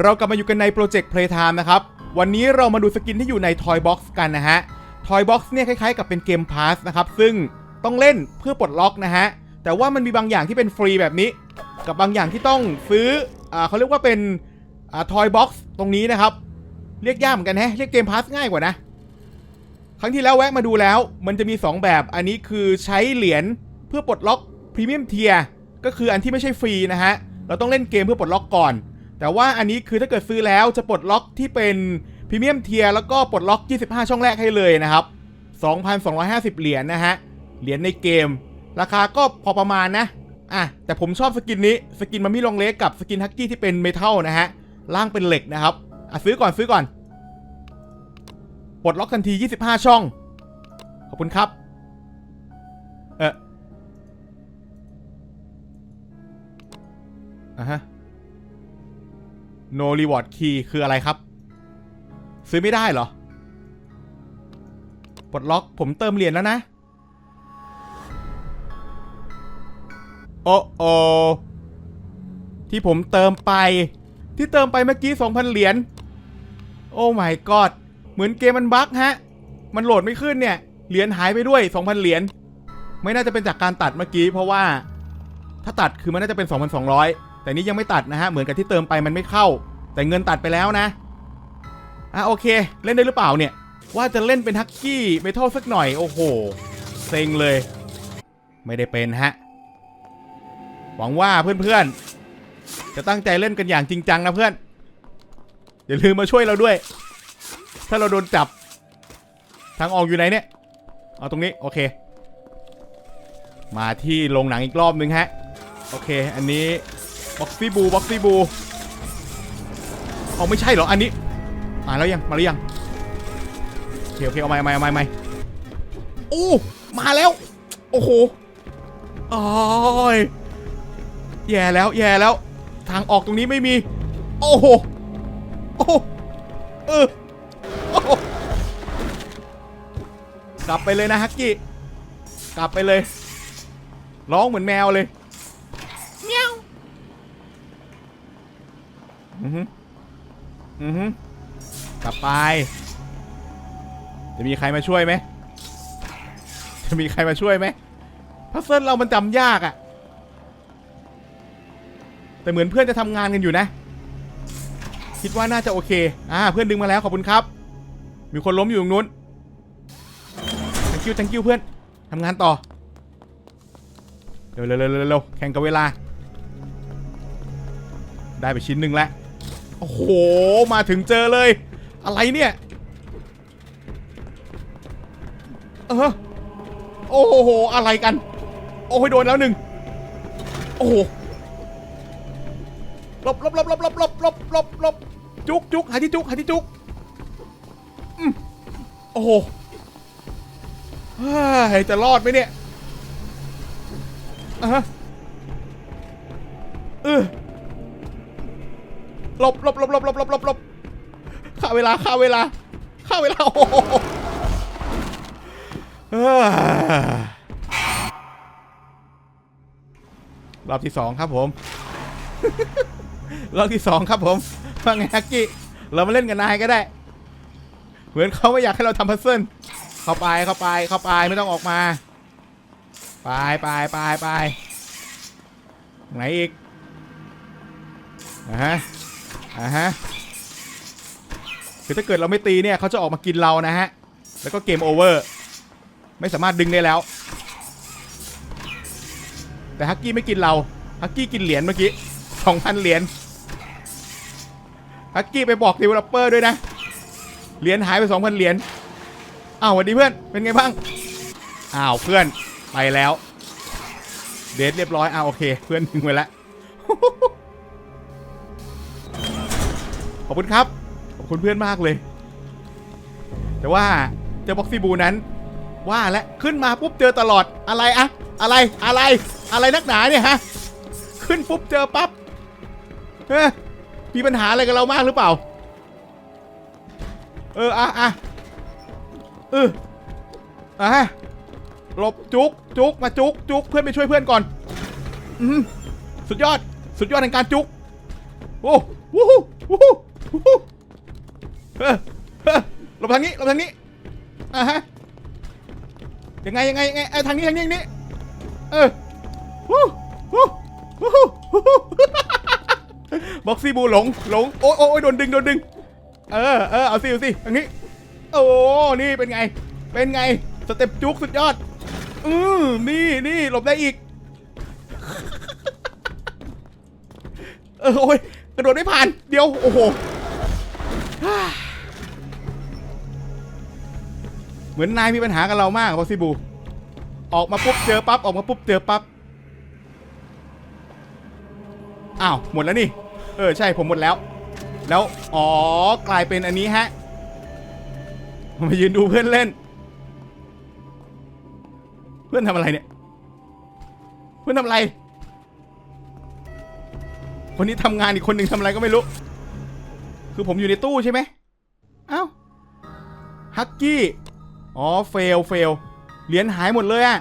เรากลับมาอยู่กันในโปรเจกต์ Playtime นะครับ วันนี้เรามาดูสกินที่อยู่ใน Toy Box กันนะฮะ Toy Box เนี่ยคล้ายๆกับเป็นเกมพาสนะครับ ซึ่งต้องเล่นเพื่อปลดล็อกนะฮะ แต่ว่ามันมีบางอย่างที่เป็นฟรีแบบนี้ กับบางอย่างที่ต้องซื้ออเขาเรียกว่าเป็นอ่า Toy Box ตรงนี้นะครับ เรียกยากเหมือนกันฮะ เรียกเกมพาสง่ายกว่านะ ครั้งที่แล้วแวะมาดูแล้ว มันจะมี 2 แบบ อันนี้คือใช้เหรียญเพื่อปลดล็อกพรีเมียมเทียก็คืออันที่ไม่ใช่ฟรีนะฮะ เราต้องเล่นเกมเพื่อปลดล็อกก่อน แต่ว่าอันนี้คือถ้าเกิดซื้อแล้วจะปลดล็อกที่เป็นพรีเมียมเทียแล้วก็ปลดล็อก 25 ช่องแรกให้เลยนะครับ 2,250 เหรียญนะฮะ เหรียญในเกม ราคาก็พอประมาณนะ อะ แต่ผมชอบสกินนี้ สกินมัมมี่ลองเล็กกับสกินฮักกี้ที่เป็นเมทัลนะฮะ ล่างเป็นเหล็กนะครับ อะซื้อก่อนซื้อก่อน ปลดล็อกทันที 25 ช่อง ขอบคุณครับ เอออะฮะ no reward key คืออะไรครับ ซื้อไม่ได้เหรอ ปลดล็อกผมเติมเหรียญแล้วนะ โอ้โอที่ผมเติมไป ที่เติมไปเมื่อกี้ 2,000 เหรียญ โอ้ my god เหมือนเกมมันบั๊กฮะ มันโหลดไม่ขึ้นเนี่ย เหรียญหายไปด้วย 2,000 เหรียญ ไม่น่าจะเป็นจากการตัดเมื่อกี้ เพราะว่า ถ้าตัดคือมันน่าจะเป็น 2,200 แต่นี้ยังไม่ตัดนะฮะ เหมือนกับที่เติมไปมันไม่เข้า แต่เงินตัดไปแล้วนะอะโอเค เล่นได้หรือเปล่าเนี่ย ว่าจะเล่นเป็นฮักกี้เมทัลสักหน่อย โอ้โห เซ็งเลย ไม่ได้เป็นฮะ หวังว่าเพื่อนๆ จะตั้งใจเล่นกันอย่างจริงจังนะเพื่อน อย่าลืมมาช่วยเราด้วย ถ้าเราโดนจับ ทางออกอยู่ไหนเนี่ย เอาตรงนี้ โอเค มาที่โรงหนังอีกรอบนึงฮะ โอเค อันนี้ บ็อกซี่บูบ็อกซี่บูเอาไม่ใช่เหรออันนี้มาแล้วยังมาหรือยังโอเคโอเคเอาไม่เอาไม่เอาไม่เอาไม่โอ้มาแล้ว โอ้โหโอ้ยแย่แล้วแย่แล้ว ทางออกตรงนี้ไม่มี โอ้โหโอ้เออโอ้กลับไปเลยนะฮักกี้ กลับไปเลย ร้องเหมือนแมวเลยเมียว อือฮึอือฮึกลับไป จะมีใครมาช่วยไหม จะมีใครมาช่วยไหมพัซเซิลเรามันจำยากอะแต่เหมือนเพื่อนจะทำงานกันอยู่นะ คิดว่าน่าจะโอเค อ่า เพื่อนดึงมาแล้วขอบคุณครับ มีคนล้มอยู่ตรงนู้น thank you thank you เพื่อนทำงานต่อเร็วเร็วเร็วเร็วเร็วแข่งกับเวลา ได้ไปชิ้นหนึ่งแล้ว โอ้โห มาถึงเจอเลย อะไรเนี่ย เออโอ้โห อะไรกัน โอ้ยโดนแล้วหนึ่ง โอ้โหลบลบลบลบลบลบลบลบลบจุกจุกหาที่จุกหาที่จุกอืมโอ้โหเฮ้ยจะรอดไหมเนี่ยอะ ลบหลบหลบหลบหลบหลบหลบหลบฆ่าเวลาฆ่าเวลาฆ่าเวลา โอ้โหรอบที่สองครับผม รอบที่สองครับผมว่าไงฮักกี้ เรามาเล่นกับนายก็ได้ เหมือนเขาไม่อยากให้เราทำพัซเซิลเข้าไปเข้าไปเข้าไปไม่ต้องออกมา ไปไปไปไปไหนอีกอ่าฮะ อ่าฮะคือถ้าเกิดเราไม่ตีเนี่ยเขาจะออกมากินเรานะฮะ แล้วก็เกมโอเวอร์ ไม่สามารถดึงได้แล้ว แต่ฮักกี้ไม่กินเรา ฮักกี้กินเหรียญเมื่อกี้สองพันเหรียญ ฮักกี้ไปบอกดีเวลลอปเปอร์ด้วยนะ เหรียญหายไปสองพันเหรียญ อ้าวสวัสดีเพื่อน เป็นไงบ้าง อ้าวเพื่อน ไปแล้ว เดทเรียบร้อยอ้าวโอเค เพื่อนถึงไปแล้ว ขอบคุณครับ ขอบคุณเพื่อนมากเลย แต่ว่าเจ้าบ็อกซี่บูนั้น ว่าและขึ้นมาปุ๊บเจอตลอดอะไรอะอะไรอะไรอะไรนักหนาเนี่ยฮะ ขึ้นปุ๊บเจอปั๊บเฮ้ยมีปัญหาอะไรกับเรามากหรือเปล่า เอออะอะเอออะหลบจุกจุกมาจุกจุกเพื่อนไปช่วยเพื่อนก่อน อืมสุดยอด สุดยอดในการจุก โอ้วู้ฮู้วู้ฮู้ หลบทางนี้หลบทางนี้อ่าฮะยังไงยังไงยังไงเอ้ยทางนี้ทางนี้ทางนี้เออวู้วู้วู้วู้ บ็อกซี่บูหลงหลงโอ้ยโอ้ยโดนดึงโดนดึง เออเออเอาสิเอาสิทางนี้ โอ้นี่เป็นไง เป็นไงสเต็ปจุกสุดยอด อืมนี่นี่หลบได้อีก เออโอ้ยกระโดดไม่ผ่าน เดี๋ยว โอ้โห เหมือนนายมีปัญหากับเรามากพอซิบู ออกมาปุ๊บเจอปั๊บออกมาปุ๊บเจอปั๊บ อ้าวหมดแล้วนี่ เออใช่ผมหมดแล้ว แล้วอ๋อกลายเป็นอันนี้ฮะ มายืนดูเพื่อนเล่น เพื่อนทำอะไรเนี่ย เพื่อนทำอะไร คนนี้ทำงานอีกคนหนึ่งทำอะไรก็ไม่รู้ คือผมอยู่ในตู้ใช่ไหมเอ้าฮักกี้ อ๋อ เฟล เฟล เหรียญหายหมดเลยอะ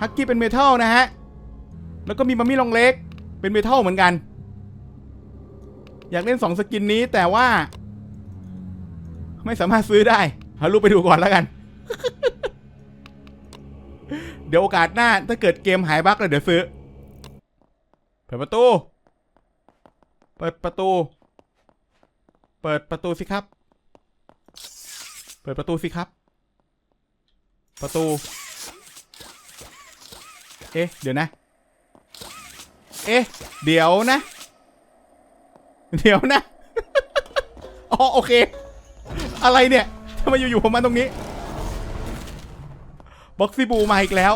ฮักกี้เป็นเมทัลนะฮะ แล้วก็มีมัมมี่ลองเล็ก เป็นเมทัลเหมือนกัน อยากเล่นสองสกินนี้แต่ว่า ไม่สามารถซื้อได้หารูปไปดูก่อนแล้วกัน เดี๋ยวโอกาสหน้าถ้าเกิดเกมหายบั๊กเลยเดี๋ยวซื้อ เปิดประตู เปิดประตู เปิดประตูสิครับ เปิดประตูสิครับ ประตู เอ๊ะ เดี๋ยวนะ เอ๊ะ เดี๋ยวนะ เดี๋ยวนะ อ๋อ โอเค อะไรเนี่ยทำไมอยู่ๆผมมาตรงนี้ บ็อกซี่บูมาอีกแล้ว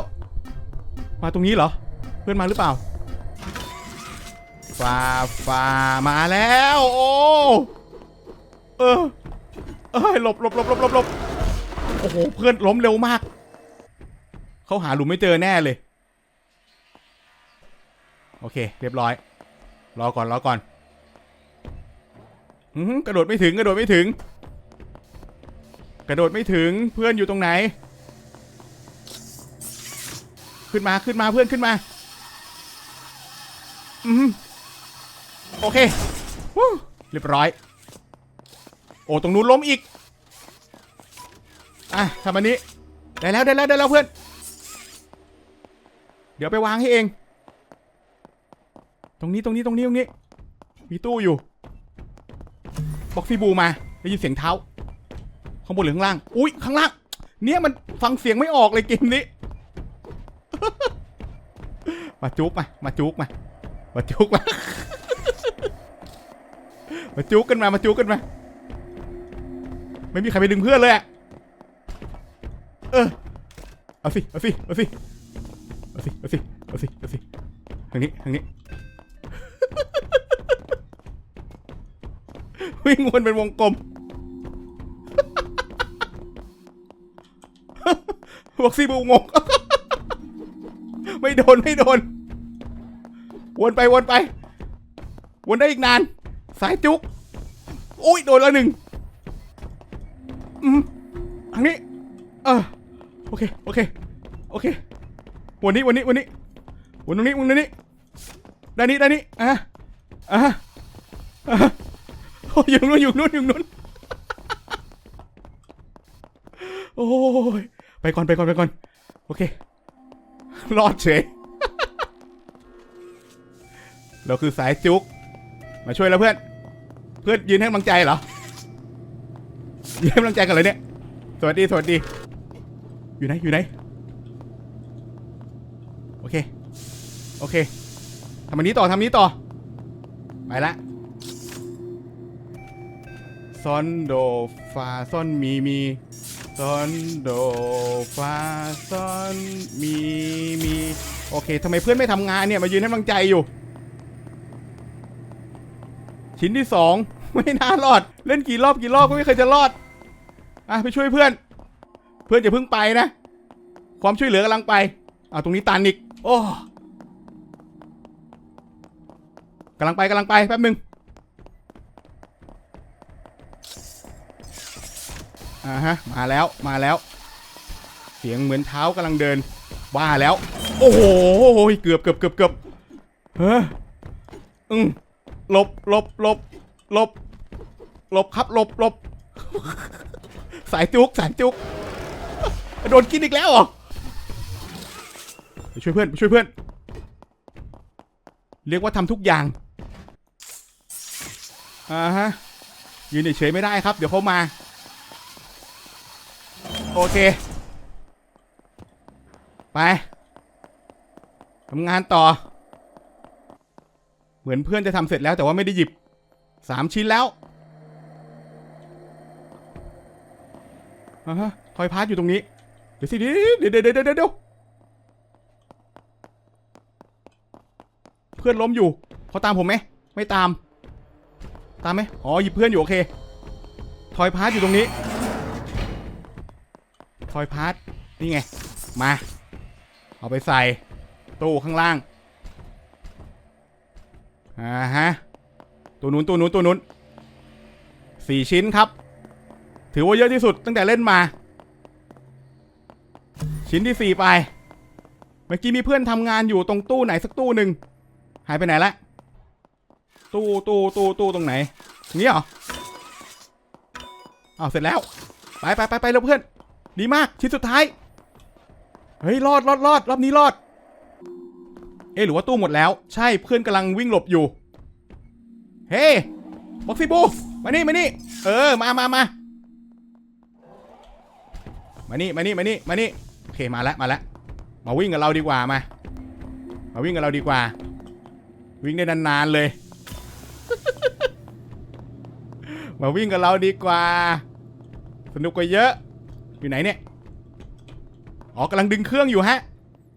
มาตรงนี้เหรอ เพื่อนมาหรือเปล่าฟาฟามาแล้ว โอ้ ออเอ้ยหลบหลบหลบหลบหลบหลบโอ้โหเพื่อนล้มเร็วมาก เขาหาหลุมไม่เจอแน่เลย โอเค เรียบร้อย รอก่อนรอก่อนอือหือกระโดดไม่ถึงกระโดดไม่ถึง กระโดดไม่ถึงเพื่อนอยู่ตรงไหน ขึ้นมาขึ้นมาเพื่อนขึ้นมาอืมโอเควู้เรียบร้อย อ้ตรงนู้นล้มอีก อะทำอันนี้ ได้แล้วได้แล้วได้แล้วเพื่อน เดี๋ยวไปวางให้เอง ตรงนี้ตรงนี้ตรงนี้ตรงนี้ มีตู้อยู่บอกซีบูมาได้ยินเสียงเท้า ข้างบนหรือข้างล่าง อุ้ยข้างล่าง เนี่ยมันฟังเสียงไม่ออกเลยเกมนี้ มาจุกมา มาจุกมา มาจุกมา มาจุกกันมา มาจุกกันมา ไม่มีใครไปดึงเพื่อนเลยอะเออเอาสิเอาสิเอาสิเอาสิเอาสิเอาสิเอาสิทางนี้ทางนี้วิ่งวนเป็นวงกลมบอกซีบูงงไม่โดนไม่โดน วนไปวนไป วนได้อีกนาน สายจุก อุ้ยโดนแล้วหนึ่ง อืมทางนี้ เออ โอเค โอเค โอเค วันนี้ วันนี้ วันนี้วนตรงนี้วนตรงนี้ด้านนี้ด้านนี้ อะ อะอะโอ้ยอยู่นู้นอยู่นู้นอยู่นู้น โอ้ย ไปก่อน ไปก่อน ไปก่อน โอเค รอดเฉย เราคือสายจุก มาช่วยแล้วเพื่อน เพื่อนยืนให้กำลังใจเหรอ ยืนให้กำลังใจกันเลยเนี่ย สวัสดี สวัสดี อยู่ไหน อยู่ไหน โอเค โอเคทำอันนี้ต่อทำนี้ต่อ ไปละซอนโดฟาซอนมีมีซอนโดฟาซอนมีมีโอเคทำไมเพื่อนไม่ทำงานเนี่ย มายืนให้กำลังใจอยู่ ชิ้นที่สองไม่น่ารอด เล่นกี่รอบกี่รอบก็ไม่เคยจะรอด อะไปช่วยเพื่อน เพื่อนอย่าเพิ่งไปนะ ความช่วยเหลือกำลังไปอ่าตรงนี้ตันอีก โอ้กำลังไปกำลังไปแป๊บหนึงอ่าฮะ มาแล้วมาแล้ว เสียงเหมือนเท้ากำลังเดินว่าแล้ว โอ้โหเกือบเกือบเกือบเกือบเฮ้ออืมหลบหลบหลบหลบหลบครับหลบหลบ สายจุกสายจุกโดนกินอีกแล้วเหรอไปช่วยเพื่อนไปช่วยเพื่อน เรียกว่าทำทุกอย่างอ่าฮะยืนเฉยไม่ได้ครับ เดี๋ยวเขามา โอเค ไปทำงานต่อ เหมือนเพื่อนจะทำเสร็จแล้วแต่ว่าไม่ได้หยิบสามชิ้นแล้ว อ่าฮะคอยพาร์ทอยู่ตรงนี้ เดี๋ยวสิเดี๋ยวเดี๋ยวเดี๋ยวเดี๋ยวเดี๋ยวเพื่อนล้มอยู่เขาตามผมไหมไม่ตาม ตามไหมอ๋อหยิบเพื่อนอยู่โอเค ทอยพาร์ทอยู่ตรงนี้ ทอยพาร์ทนี่ไง มา เอาไปใส่ตู้ข้างล่าง อ่าฮะ ตัวนู้นตัวนู้นตัวนู้นสี่ชิ้นครับ ถือว่าเยอะที่สุดตั้งแต่เล่นมา ชิ้นที่สี่ไป เมื่อกี้มีเพื่อนทำงานอยู่ตรงตู้ไหนสักตู้หนึ่งหายไปไหนละตู้ตู้ตู้ตู้ตรงไหนนี้เหรอเอาวเสร็จแล้ว ไปไปไปไปแล้วเพื่อน ดีมากชิ้นสุดท้าย เฮ้ยรอดรอดรอดรอบนี้รอด เอ๊หรือว่าตู้หมดแล้ว ใช่เพื่อนกำลังวิ่งหลบอยู่ เฮ้บ็อกซี่บูมานี่มานี่ เออ มามามา มานี่มานี่มานี่มานี่โอเคมาแล้วมาแล้วมาวิ่งกับเราดีกว่ามา มาวิ่งกับเราดีกว่า วิ่งได้นานๆเลย มาวิ่งกับเราดีกว่า สนุกกว่าเยอะ อยู่ไหนเนี่ยอ๋อกำลังดึงเครื่องอยู่ฮะ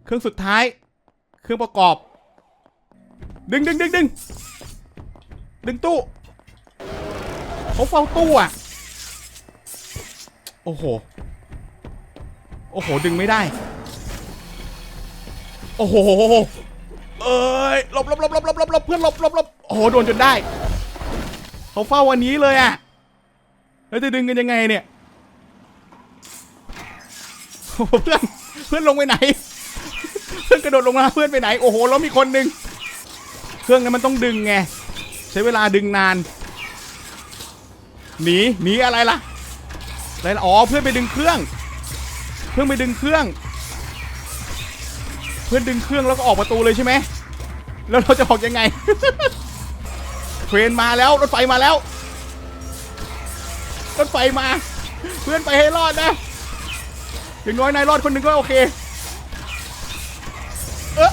เครื่องสุดท้าย เครื่องประกอบ ดึงดึงดึงดึงดึงตู้เขาเฝ้าตู้อะ โอ้โห โอ้โห ดึงไม่ได้ โอ้โห เอ้ยหลบหลบหลบหลบหลบหลบเพื่อนหลบหลบหลบโอ้โห โดนจนได้ เขาเฝ้าวันนี้เลยอะแล้วจะดึงกันยังไงเนี่ยโอ้โหเพื่อน เพื่อนลงไปไหน เพื่อนกระโดดลงมาเพื่อนไปไหน โอ้โห แล้วมีคนหนึ่งเครื่องนั้นมันต้องดึงไง ใช้เวลาดึงนาน หนี หนีอะไรล่ะอะไรล่ะ อ๋อ เพื่อนไปดึงเครื่อง เพื่อนไปดึงเครื่อง เพื่อนดึงเครื่องแล้วก็ออกประตูเลยใช่ไหมแล้วเราจะออกยังไงเทรนมาแล้วรถไฟมาแล้วรถไฟมา เพื่อนไปให้รอดนะอย่างน้อยนายรอดคนหนึ่งก็โอเค เออ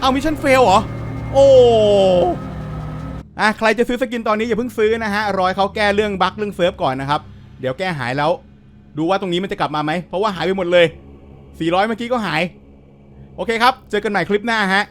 เอามิชชั่นเฟลเหรอ โอ้อะใครจะซื้อสกินตอนนี้อย่าเพิ่งซื้อนะฮะ รอยเขาแก้เรื่องบั๊กเรื่องเซิร์ฟก่อนนะครับ เดี๋ยวแก้หายแล้ว ดูว่าตรงนี้มันจะกลับมาไหมเพราะว่าหายไปหมดเลย 400 เมื่อกี้ก็หาย โอเคครับ เจอกันใหม่คลิปหน้าฮะ